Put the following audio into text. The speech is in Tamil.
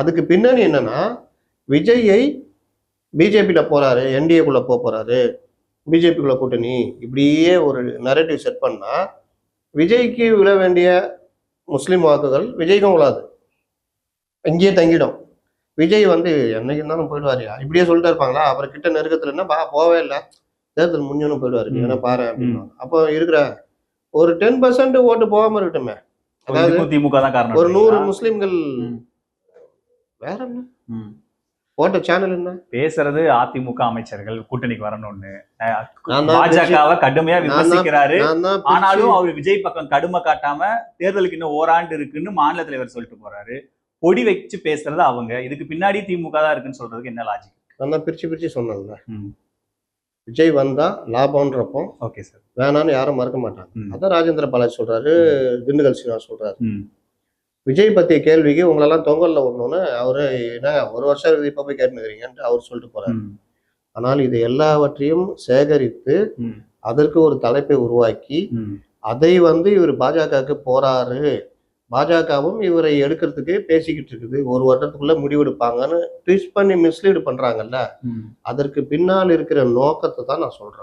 அதுக்கு பின்னணி என்னன்னா விஜயை பிஜேபியில போறாரு என்டிஏக்குள்ள போக போறாரு. பிஜேபிக்குள்ள கூட்டணி இப்படியே ஒரு நரேட்டிவ் செட் பண்ணா விஜய்க்கு விழ வேண்டிய முஸ்லீம் வாக்குகள் விஜய்க்கும் விழாது இங்கேயே தங்கிடும். விஜய் வந்து என்னைக்கு இருந்தாலும் போயிடுவாருயா இப்படியே சொல்லிட்டு இருப்பாங்களா? அப்புறம் கிட்ட நெருக்கத்துல என்ன பா போவே இல்லை. தேர்தல் முடிஞ்சோன்னு போயிடுவாரு. வேணா பாரு அப்படின்னு அப்போ இருக்கிற ஒரு டென் பர்சன்ட் ஓட்டு போகாம இருக்கட்டுமே. அதாவது திமுக தான் ஒரு நூறு? முஸ்லிம்கள். வேற என்ன. போட்ட சேனல் என்ன? பேசுறது அதிமுக அமைச்சர்கள் கூட்டணிக்கு வரணும்னு. பாஜகவை கடுமையா விமர்சிக்கிறாரு. ஆனாலும் அவர் விஜய் பக்கம் கடுமை காட்டாம தேர்தலுக்கு இன்னும் ஓராண்டு இருக்குன்னு மாநில தலைவர் சொல்லிட்டு போறாரு. பொடி வச்சு பேசுறது அவங்க. இதுக்கு பின்னாடி திமுக தான் இருக்குன்னு சொல்றதுக்கு என்ன லாஜிக் நான் தான் பிரிச்சு பிரிச்சு சொன்னேன்ல. விஜய் வந்தா லாபம்ன்றப்போ ஓகே சார் வேணான்னு யாரும் மறக்க மாட்டாங்க. அதான் ராஜேந்திர பாலாஜி சொல்றாரு திண்டுக்கல் சீனிவாஸ் சொல்றாரு. விஜய் பத்திய கேள்விக்கு உங்களெல்லாம் தொங்கல்ல விடணும்னு அவரு என்ன ஒரு வருஷம் இப்ப போய் கேட்டுக்கிறீங்கன்ட்டு அவர் சொல்லிட்டு போறாரு. ஆனால் இது எல்லாவற்றையும் சேகரித்து. அதற்கு ஒரு தலைப்பை உருவாக்கி. அதை வந்து இவர் பாஜகவுக்கு போறாரு பாஜகவும் இவரை எடுக்கிறதுக்கு பேசிக்கிட்டு இருக்குது ஒரு வருடத்துக்குள்ள முடிவெடுப்பாங்கன்னு ட்விஸ்ட் பண்ணி மிஸ்லீடு பண்றாங்கல்ல. அதற்கு பின்னால் இருக்கிற நோக்கத்தை தான் நான் சொல்றேன்